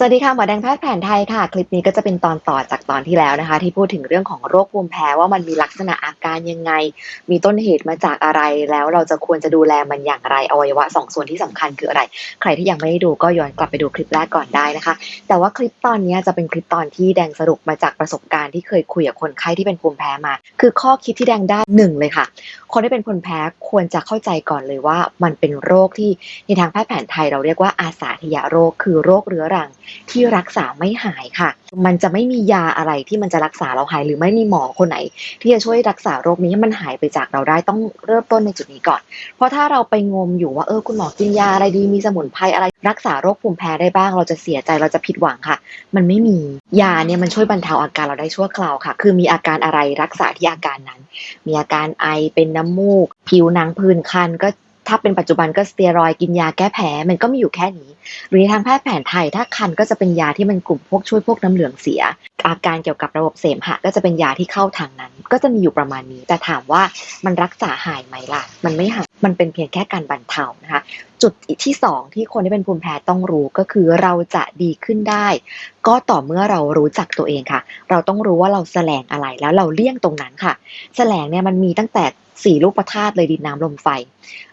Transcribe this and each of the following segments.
สวัสดีค่ะหมอแดงแพทย์แผนไทยค่ะ คลิปนี้ก็จะเป็นตอนต่อจากตอนที่แล้วนะคะ ที่พูดถึงเรื่องของโรคภูมิแพ้ว่ามันมีลักษณะอาการยังไง มีต้นเหตุมาจากอะไรแล้วเราจะควรจะดูแลมันอย่างไรอวัยวะสองส่วนที่สำคัญคืออะไร ใครที่ยังไม่ได้ดูก็ย้อนกลับไปดูคลิปแรกก่อนได้นะคะ แต่ว่าคลิปตอนนี้จะเป็นคลิปตอนที่แดงสรุปมาจากประสบการณ์ที่เคยคุยกับคนไข้ที่เป็นภูมิแพ้มา คือข้อคิดที่แดงได้หนึ่งเลยค่ะ คนที่เป็นภูมิแพ้ควรจะเข้าใจก่อนเลยว่า มันเป็นโรคที่ในทางแพทย์แผนไทยเราเรียกว่าอาสาทยาโรค คือโรคเรื้อรังที่รักษาไม่หายค่ะ มันจะไม่มียาอะไรที่มันจะรักษาเราหาย หรือไม่มีหมอคนไหน ที่จะช่วยรักษาโรคนี้ให้มันหายไปจากเราได้ต้องเริ่มต้นในจุดนี้ก่อน เพราะถ้าเราไปงมอยู่ว่าเออคุณหมอกินยาอะไรดีมีสมุนไพรอะไร รักษาโรคภูมิแพ้ได้บ้าง เราจะเสียใจเราจะผิดหวังค่ะ มันไม่มียาเนี่ยมันช่วยบรรเทาอาการเราได้ชั่วคราวค่ะ คือมีอาการอะไรรักษาที่อาการนั้น มีอาการไอเป็นน้ำมูก ผิวหนังผื่นคันก็ ถ้าเป็นปัจจุบันก็สเตียรอยกินยาแก้แพ้มันก็มีอยู่แค่นี้ หรือในทางแพทย์แผนไทยถ้าคันก็จะเป็นยาที่มันกลุ่มพวกช่วยพวกน้ำเหลืองเสีย อาการเกี่ยวกับระบบเสมหะก็จะเป็นยาที่เข้าทางนั้น ก็จะมีอยู่ประมาณนี้ แต่ถามว่ามันรักษาหายไหมล่ะ มันไม่หายมันเป็นเพียงแค่การบรรเทานะคะจุดที่สองที่คนที่เป็นภูมิแพ้ต้องรู้ก็คือเราจะดีขึ้นได้ ก็ต่อเมื่อเรารู้จักตัวเองค่ะ เราต้องรู้ว่าเราแสลงอะไรแล้วเราเลี่ยงตรงนั้นค่ะแสลงเนี่ยมันมีตั้งแต่ สี่ลูกประธาตุเลยดินน้ำลมไฟ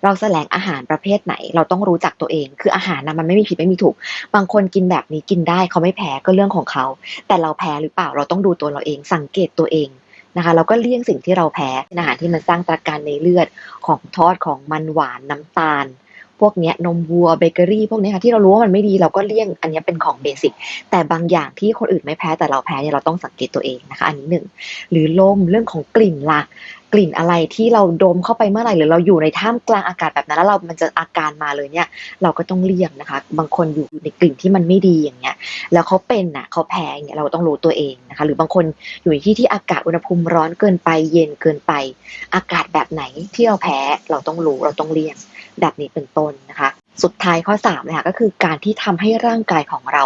เราแสลงอาหารประเภทไหน เราต้องรู้จักตัวเอง คืออาหารนะมันไม่มีผิดไม่มีถูก บางคนกินแบบนี้กินได้เขาไม่แพ้ก็เรื่องของเขา แต่เราแพ้หรือเปล่าเราต้องดูตัวเราเอง สังเกตตัวเองนะคะเราก็เลี่ยงสิ่งที่เราแพ้อาหารที่มันสร้างตะการในเลือดของทอดของมันหวานน้ำตาล พวกเนี้ยนมวัวเบเกอรี่พวกเนี้ยค่ะที่เรารู้ว่ามันไม่ดีเราก็เลี่ยงอันนี้เป็นของเบสิกแต่บางอย่างที่คนอื่นไม่แพ้แต่เราแพ้เนี่ยเราต้องสังเกตตัวเองนะคะ อันนี้หนึ่งหรือลมเรื่องของกลิ่นล่ะ ลิ่นอะไรที่เราดมเข้าไปเมื่อไหร่หรือเราอยู่ในท่ามกลางอากาศแบบนั้นแล้วเรามันจะอาการมาเลยเนี่ย เราก็ต้องเลี่ยงนะคะ บางคนอยู่ในกลิ่นที่มันไม่ดีอย่างเงี้ย แล้วเขาเป็นน่ะเขาแพ้อย่างเงี้ยเราต้องรู้ตัวเองนะคะ หรือบางคนอยู่ในที่ที่อากาศอุณหภูมิร้อนเกินไปเย็นเกินไป อากาศแบบไหนที่เราแพ้เราต้องรู้เราต้องเลี่ยงแบบนี้เป็นต้นนะคะ สุดท้ายข้อ3เลยค่ะก็คือการที่ทำให้ร่างกายของเรา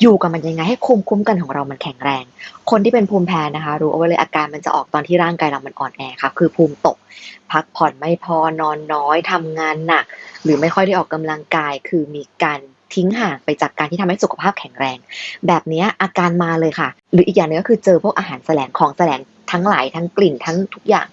อยู่กับมันยังไงให้คุมคุ้มกันของเรามันแข็งแรง คนที่เป็นภูมิแพ้นะคะ รู้เอาไว้เลยอาการมันจะออกตอนที่ร่างกายเรามันอ่อนแอค่ะ คือภูมิตก พักผ่อนไม่พอนอนน้อยทำงานหนัก หรือไม่ค่อยได้ออกกำลังกาย คือมีการทิ้งห่างไปจากการที่ทำให้สุขภาพแข็งแรง แบบนี้อาการมาเลยค่ะ หรืออีกอย่างหนึงก็คือเจอพวกอาหารแสลงของแสลง ทั้งหลายทั้งกลิ่นทั้งทุกอย่าง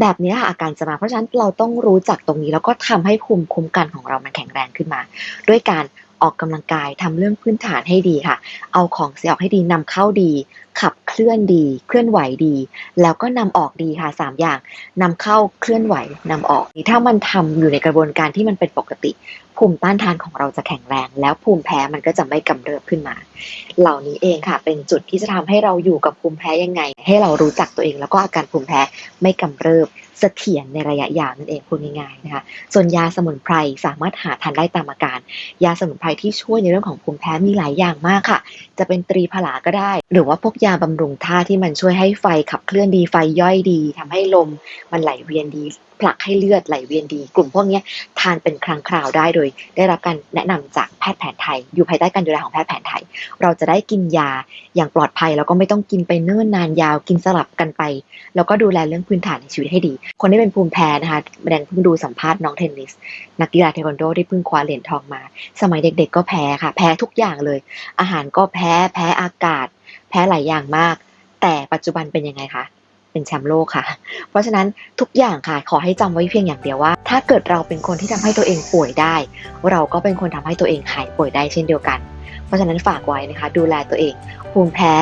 แบบนี้อาการจะมาเพราะฉะนั้นเราต้องรู้จักตรงนี้ แล้วก็ทำให้ภูมิคุ้มกันของเรามันแข็งแรงขึ้นมา ด้วยการออกกำลังกายทำเรื่องพื้นฐานให้ดีค่ะ เอาของเสียออกให้ดีนำเข้าดี ขับเคลื่อนดี เคลื่อนไหวดี แล้วก็นำออกดีค่ะสามอย่างนำเข้าเคลื่อนไหวนำออกถ้ามันทำอยู่ในกระบวนการที่มันเป็นปกติ ภูมิต้านทานของเราจะแข็งแรง แล้วภูมิแพ้มันก็จะไม่กำเริบขึ้นมา เหล่านี้เองค่ะ เป็นจุดที่จะทำให้เราอยู่กับภูมิแพ้ยังไง ให้เรารู้จักตัวเอง แล้วก็อาการภูมิแพ้ไม่กำเริบเสถียรในระยะยาวนั่นเองพูดง่ายๆนะคะ ส่วนยาสมุนไพรสามารถหาทานได้ตามอาการ ยาสมุนไพรที่ช่วยในเรื่องของภูมิแพ้มีหลายอย่างมากค่ะ จะเป็นตรีผลาก็ได้ หรือว่าพวกยาบำรุงท่าที่มันช่วยให้ไฟขับเคลื่อนดีไฟย่อยดีทำให้ลมมันไหลเวียนดีผลักให้เลือดไหลเวียนดี กลุ่มพวกนี้ทานเป็นครั้งคราวได้โดย ได้รับการแนะนำจากแพทย์แผนไทย อยู่ภายใต้การดูแลของแพทย์แผนไทย เราจะได้กินยาอย่างปลอดภัย แล้วก็ไม่ต้องกินไปเนิ่นนานยาวกินสลับกันไป แล้วก็ดูแลเรื่องพื้นฐานในชีวิตให้ดี คนที่เป็นภูมิแพ้นะคะแดงเพิ่งดูสัมภาษณ์น้องเทนนิส นักกีฬาเทควันโดที่เพิ่งคว้าเหรียญทองมา สมัยเด็ก ๆ ก็แพ้ค่ะ แพ้ทุกอย่างเลย อาหารก็แพ้แพ้อากาศ แพ้หลายอย่างมาก แต่ปัจจุบันเป็นยังไงคะเป็นแชมป์โลกค่ะ เพราะฉะนั้นทุกอย่างค่ะ ขอให้จำไว้เพียงอย่างเดียวว่า ถ้าเกิดเราเป็นคนที่ทำให้ตัวเองป่วยได้ เราก็เป็นคนทำให้ตัวเองหายป่วยได้เช่นเดียวกัน เพราะฉะนั้นฝากไว้นะคะ ดูแลตัวเอง ภูมิแพ้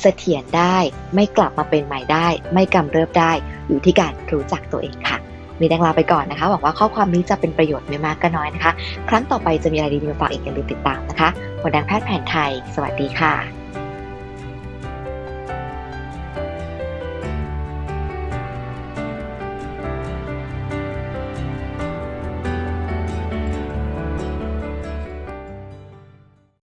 เสถียรได้ ไม่กลับมาเป็นใหม่ได้ ไม่กำเริบได้ อยู่ที่การรู้จักตัวเองค่ะ มีแดงลาไปก่อนนะคะ หวังว่าข้อความนี้จะเป็นประโยชน์ไม่มากก็น้อยนะคะ ครั้งต่อไปจะมีอะไรดีๆมาฝากอีกอย่าลืมติดตามนะคะหมดแดงแพทย์แผนไทย สวัสดีค่ะ